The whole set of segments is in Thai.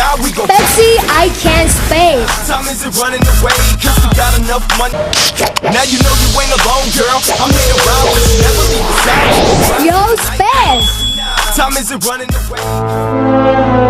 side, we go. Betsy, I can't space. Time isn't running away, cause we got enough money. Now you know you ain't alone, girl. I'm here around, but you never leave beside me. Yo, space. Time isn't running away.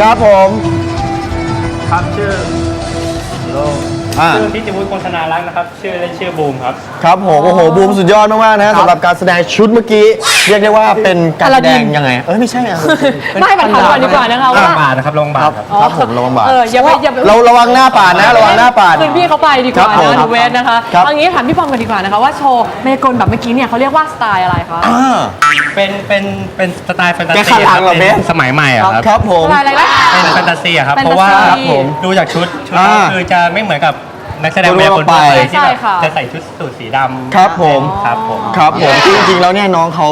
ครับครับผมครับชื่อโลอ่าชื่อพิจิวุฒิโฆษณารักษ์นะครับ ชื่อเล่นชื่อบูมครับ ครับผมโอ้โหบูมสุดยอดมากๆนะสำหรับการแสดงชุดเมื่อกี้ เรียกได้ว่าเป็นการแสดงยังไง เอ้ยไม่ใช่อะไม่มาถามก่อนดีกว่านะคะว่า บาทนะครับลงบาทครับ ครับผมระวังบาด เอออย่าไปอย่าไปเราระวังหน้าปาดนะระวังหน้าปาด คืนพี่เขาไปดีกว่าครับผมนะดูเวสนะคะครับ เอางี้ถามพี่ปอมกันดีกว่านะคะว่าโชว์เมยากลแบบเมื่อกี้เนี่ยเขาเรียกว่าสไตล์อะไรคะอ่า เป็นเป็นเป็นสไตล์แฟนตาแกซีขัดหลังเหรอเป็นเบส สมัยใหม่อะครับ ครับผม สไตล์อะไรนะ เป็นแฟนตาซีอะครับ แฟนตาซีเพราะว่าครับผมดูจากชุดชุดอ่าคือจะไม่เหมือนกับนักแสดงทั่วๆเมย์คนทั่วไป ไปที่แบบใช่ค่ะ จะใส่ชุดสูทสีดำครับผม ครับผม ครับผมจริงๆแล้วเนี่ยน้องเขา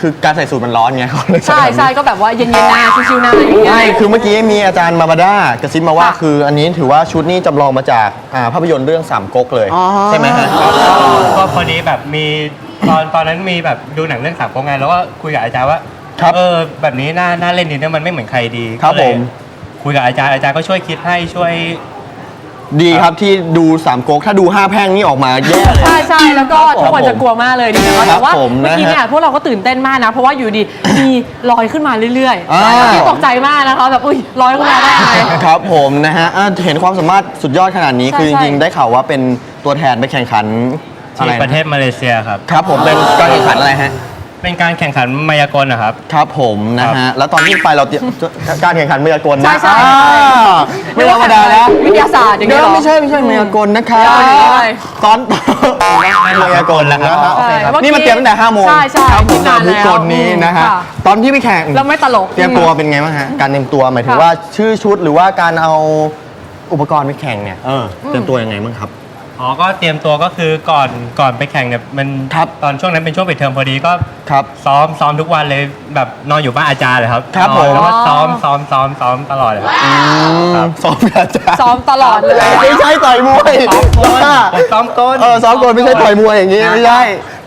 คือการใส่สูทมันร้อนไงเขาเลยใช่ใช่ก็แบบว่าเย็นๆหน้าชิวๆหน้าอย่างเงี้ย ใช่คือเมื่อกี้มีอาจารย์มาบาด้ากระซิบมาว่าค่ะ คืออันนี้ถือว่าชุดนี้จำลองมาจากอ่าภาพยนตร์เรื่องสามก๊กเลย ใช่ไหมฮะ ก็พอดีแบบมีตอนตอนนั้นมีแบบดูหนังเรื่องสามโกงไงแล้วก็คุยกับอาจารย์ว่าครับเออแบบนี้น่าน่าเล่นดีนะมันไม่เหมือนใครดีครับก็เลยผม คุยกับอาจารย์อาจารย์ก็ช่วยคิดให้ช่วย ดีครับที่ดูสามก๊กถ้าดูห้าแพร่งนี่ออกมาแย่เลย ใช่ใช่แล้วก็ครับผมทุกคนจะกลัวมากเลยดีนะคะครัแต่บว่าผมเมื่อกี้นะฮะเนี่ยพวกเราก็ตื่นเต้นมากนะ เพราะว่าอยู่ดีมีลอยขึ้นมาเรื่อยอ่าๆเมื่อกี้ตกใจมากนะคะแบบอุ้ยลอยขึ้นมาได้ไง ครับผมนะฮะอะเห็นความสามารถสุดยอดขนาดนี้ใช่คือจใช่ริงๆได้ข่าวว่าเป็นตัวแทนไปแข่งขันอะที่ไรนประเทศมาเลเซียครับ ครับผมเป็นการแข่งขันอะไรฮะ เป็นการแข่งขันมายากลนะครับ ครับผมนะครัฮะบแล้วตอนที่ไปเราเตรียมการแข่งขันมายากลนะใช่ใช่อ่าไม่ธรรมดาแล้ววิทยาศาสตร์อย่างเดี๋นี้ยวเหรอ ไม่ใช่ไม่ใช่มายากลนะครับใช่ใช่ตอนมายากลแล้วครับใช่เมื่อกี้นี่มันเตรียมตั้งแต่5โมงใช่ใช่ครับผมที่นานแล้ววิกลนี้นะฮะ ค่ะตอนที่ไปแข่ง แล้วไม่ตลก เตรียมตัวเป็นไงบ้างฮะ การเตรียมตัวหมายถึงค่ะ ว่าชื่อชุดหรือว่าการเอาอุปกรณ์ไปแข่งเนี่ย เออ เตรียมตัวยังไงบ้างครับ อ๋อ ก็เตรียมตัวก็คือก่อนก่อนไปแข่งเนี่ยมันครับตอนช่วงนั้นเป็นช่วงปิดเทอมพอดีก็ครับซ้อมซ้อมทุกวันเลยแบบนอนอยู่บ้านอาจารย์เลยครับครับนอนแล้วก็ผมซ้อมซ้อมซ้อมซ้อมตลอดเลยครับอืมครับ ซ้อมอาจารย์ซ้อมตลอดเลย ไม่ใช่ต่อยมวยซ้อมผมซ้อมก้นเออซ้อมกลไม่ใช่ต่อยมวยอย่างนี้ไม่ใช่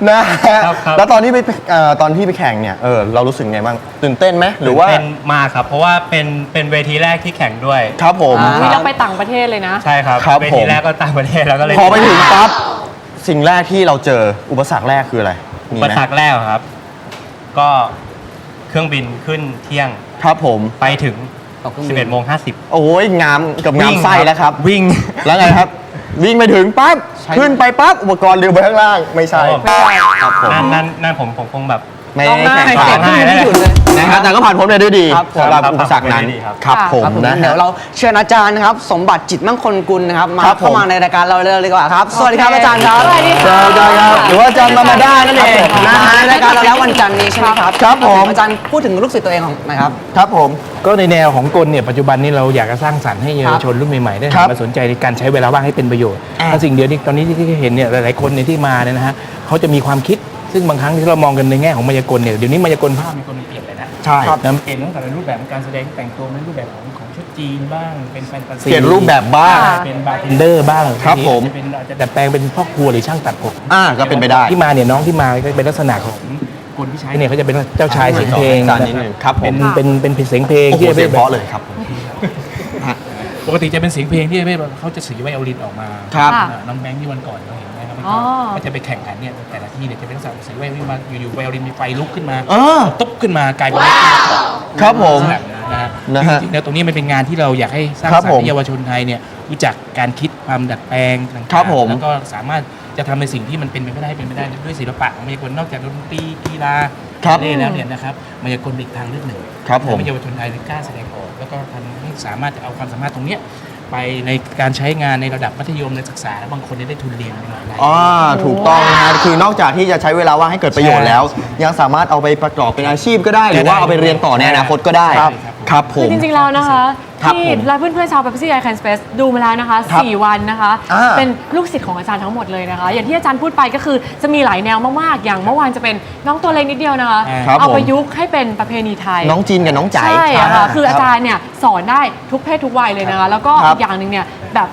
นะฮะครับครับ แล้วตอนที่ไปเอ่อตอนที่ไปแข่งเนี่ยเออเรารู้สึกไงบ้างตื่นเต้นไหมหรือว่าเป็นมากครับ เพราะว่าเป็นเป็นเวทีแรกที่แข่งด้วย ครับผม อ่านี่ต้องไปต่างประเทศเลยนะ ใช่ครับ ครับเวผทีม แรกก็ต่างประเทศแล้วก็เลยพอไปถึงปั๊บสิ่งแรกที่เราเจออุปสรรคแรกคืออะไรอุมีปไหมสรรคแรกครับ ก็เครื่องบินขึ้นเที่ยงครับผม ไปถึง11โมง50โอ้ยงามกับงามไส้แล้วครับ วิ่งแล้วไงครับ วิ่งไปถึงปั๊บ ขึ้นไปปั๊บ อุปกรณ์ลืมไปข้างล่าง ไม่ใช่ครับผมนั่นนั่นนั่นผมผมคงแบบ ไม่ได้แข่งร้ขัอนงไห้แล้วนะครับแต่ก็ผ่านพ้นไปด้วยดีครับผม สำหรับอุปสรรคนั้นครับ ครับค่ะผมครับผมนะเดี๋ฮะยวเราเชิญอาจารย์นะครับ สมบัติจิตมั่งคลกุลนะครับ มาครับผม เข้ามาในรายการเราเลยดีกว่าครับ สวัสดีครับอาจารย์ครับสวัสดีค่ะอาจารย์ครับหรือว่าอาจารย์มามาด้านั่นเองนะนะฮะฮะในรายการเราแล้ววันจันทร์นี้ใช่ไหมครับครับผม อาจารย์พูดถึงลูกศิษย์ตัวเองของหนะครับ ครับผม ก็ในแนวของกลเนี่ยปัจจุบันนี้เราอยากจะสร้างสรรค์ให้เยาวชนรุ่นใหม่ๆได้ครับมาสนใจในการใช้เวลาว่างให้เป็นประโยชน์อ่าและสิ่งเดียวที่ตอนนี้ที่ที่เห็นเนี่ยหลายๆคนเนี่ยที่มาเนี่ยนะฮะเขาจะมีความคิด ซึ่งบางครั้งที่เรามองกันในแง่ของมายากลเนี่ยเดี๋ยวนี้มายากลภาพมายากลมันเปลี่ยนไปนะใช่นะเปลี่ยนตั้งแต่ในรูปแบบของการแสดงแต่งตัวในรูปแบบของของชุดจีนบ้าง เป็นแฟนตาซีเปลี่ยนรูปแบบบ้าง เป็นบาร์เทนเดอร์บ้างครับผมอาจจะเป็นอาจจะดัดแปลงเป็นพ่อครัวหรือช่างตัดผม อ่าก็เป็นไปได้ ที่มาเนี่ยน้องที่มาก็เป็นลักษณะของคนที่ใช้เนี่ยเขาจะเป็นเจ้าชายเสียงเพลงอาจารย์นิดนึงครับผม เป็นเป็นเป็นเสียงเพลงโอ้โหที่เสียงเพราะเลยครับ ปกติจะเป็นเสียงเพลงที่ไม่เขาจะสีไวโอลินออกมาครับค่ะอ่าน้องแบงค์ที่วันก่อนเราเห็นนะครับ อ๋อ ก็จะไปแข่งขันเนี่ยแต่ละที่เนี่ยจะเป็นลักษณะสีไวโอลินมาอยู่ๆไวโอลินมีไฟลุกขึ้นมาเออ ตุ๊บขึ้นมากลายเป็นครับผม ลักษณะนะฮะนะฮะจริงๆแล้วตรงนี้มันเป็นงานที่เราอยากให้สร้างครับสรรผมค์ให้เยาวชนไทยเนี่ยรู้จักการคิดความดัดแปลงต่างๆครับผม แล้วก็สามารถจะทำในสิ่งที่มันเป็นไปไม่ได้เป็นไปได้ด้วยศิลปะของมายากลนอกจากดนตรีกีฬาครับ เล่แล้วเนี่ยนะครับมายากลเป็นอีกทางเลือกหนึ่ง ครับผม ทำให้เยาวชนไทยกล้าแสดงออก แล้วก็ทำให้สามารถจะเอาความสามารถตรงเนี้ย ไปในการใช้งานในระดับมัธยมในศึกษาแล้วบางคนเนี่ยได้ทุนเรียนในมหาลัยอ่าถูกต้องนะฮะคือนอกจากที่จะใช้เวลาว่างให้เกิดประโยชน์แล้ว ยังสามารถเอาไปประกอบเป็นอาชีพก็ได้ หรือว่าเอาไปเรียนต่อในอนาคตก็ได้ ครับ ครับผคือมจริงๆแล้วนะคะครับที่ผมและเพื่อนๆชาว Pepsi I Can Space ดูมาแล้วนะคะ ครับ4 วันนะคะ อ่าเป็นลูกศิษย์ของอาจารย์ทั้งหมดเลยนะคะ อย่างที่อาจารย์พูดไปก็คือจะมีหลายแนวมากๆ อย่างเมื่อวานจะเป็นน้องตัวเล็กนิดเดียวนะคะ ครับเอาผม ประยุกต์ให้เป็นประเพณีไทย น้องจีนกับน้องจ๋ายใช่อะค่ะ คืออาจารย์ย์เนี่ยสอนได้ทุกเพศทุกวัยเลยนะคะ แล้วก็ครับอีกอย่างหนึ่งเนี่ยแบบ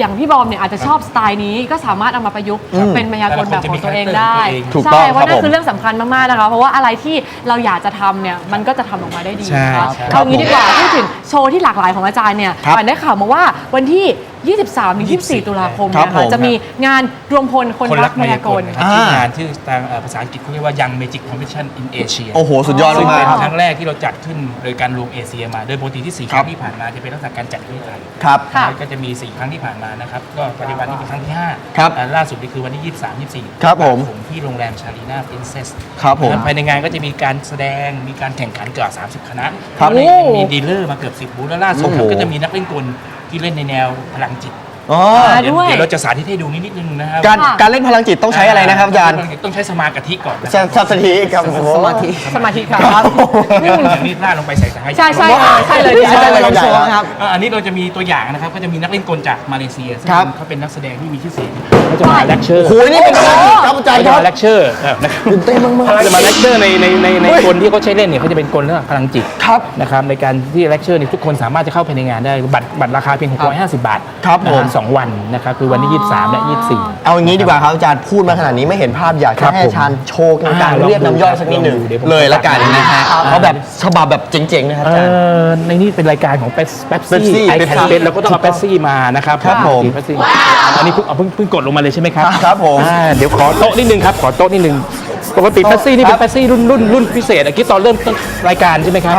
อย่างพี่บอมเนี่ยอาจจะชอบสไตล์นี้ก็สามารถเอามาประยุกต์อืมเป็นมายากลแบบของตัวเองได้ถูกต้องใช่ว่าครับนั่ผนมคือเรื่องสำคัญมากๆนะคะเพราะว่าอะไรที่เราอยากจะทำเนี่ยมันก็จะทำออกมาได้ดีนะคะใช่เอางี้ดีกว่าพูดถึงโชว์ที่หลากหลายของอาจารย์เนี่ยครับฝันได้ข่าวมาว่าวันที่23ถึง24 ตุลาคมครับเนี่ยผมค่ะจะมีงานรวมพลคนคนรัรักกายากมามยากลลนะครับอ่าชื่องานชื่อทางเอ่อภาษาอังกฤษเขาเรียกว่า Young Magic Competition in Asia โอ้โห สุดยอดซึ่งมาเป็กนๆครับครั้งแรกที่เราจัดขึ้นโดยการรวมเอเชียมา โดยปกติที่ 4 คครัรั้บ งที่ผ่านมาจะเป็นลักษณะการจัดที่ไทยครับ ค่ะ ก็จะมี 4 ครั้งที่ผ่านมานะครับ ก็ปัจจุบันนี้เป็นครั้งที่5ครับอ่าล่าสุดนี่คือวันที่ 23 24ครับผมผมที่โรงแรมชาลีนาพรินเซสครับผมภายในงานก็จะมีการแสดงมีการแข่งขันเกือบ30 คณะครับแล้วยังมีดีลเลอร์มาเกือบ 10 บูธแล้วล่าสุดโอ้โห ก็จะมีนักเล่นกล ที่เล่นในแนวพลังจิตอ๋ออ่าเดี๋ยวด้วย เดี๋ยวเราจะสาธิตให้ดูนิดนึงนะครับการการเล่นพลังจิตต้องใช้อะไรนะครับอาจารย์ต้องใช้สมากะทิก่อนนะสสสถิกับสมาธิสมาธิค่ะครับ อย่างนี้ลาดลงไปใส่สายใช่ใช่ค่ะใช่เลยใช่ใช่เลเลยยลองโชว์ครับ อ่าอันนี้เราจะมีตัวอย่างนะครับ ก็จะมีนักเล่นกลจากมาเลเซียซึ่งครับ เขาเป็นนักแสดงที่มีชื่อเสียง เขาจะมาเลคเชอร์โอ้ยนี่เป็นพลังจิตครับอาจารย์คจะรับมาเลคเชอร์นะครับตื่นเต้นมากๆจะมาเลคเชอร์ในในในในเฮ้ย กลที่เขาใช้เล่นเนี่ยเขาจะเป็นกลเรื่องพลังจิตครับ นะครับในการที่เลคเชอร์เนี่ยทุกคนสามารถจะเข้าไปในงานได้บัตรบัตรราคาเพียง650 บาทครับผม นะฮะ2วันนะครับคือวันที่ 23 และ 24 เอาอย่างนี้ดีกว่าครับอาจารย์พูดมาขนาดนี้ไม่เห็นภาพอยากครัจะบให้อาจารย์โชว์ในการอ่าลองเรียกน้ำย่อยสักนิดหนึ่งลองดูเดี๋ยวผม เลยละกันนะฮะครับเอาแบบฉบับแบบเจ๋งๆนะครับเออาจารย์อในนี้เป็นรายการของเป๊ป Pepsi ซี่ไอแคน Pepsi เป็นเราก็ต้องเอาเป๊ปซี่มานะครับครับผม เป๊ปซี่อันนี้เพิ่งเอาเพิ่งเพิ่งกดลงมาเลยใช่ไหมครับครับผมอ่าเดี๋ยวขอโต๊ะนิดนึงครับขอโต๊ะนิดนึงปกติเป๊ปซี่นี่เป็นเป๊ปซี่รุ่นรุ่นรุ่นพิเศษอะคิดตอนเริ่มต้นรายการใช่ไหมครับ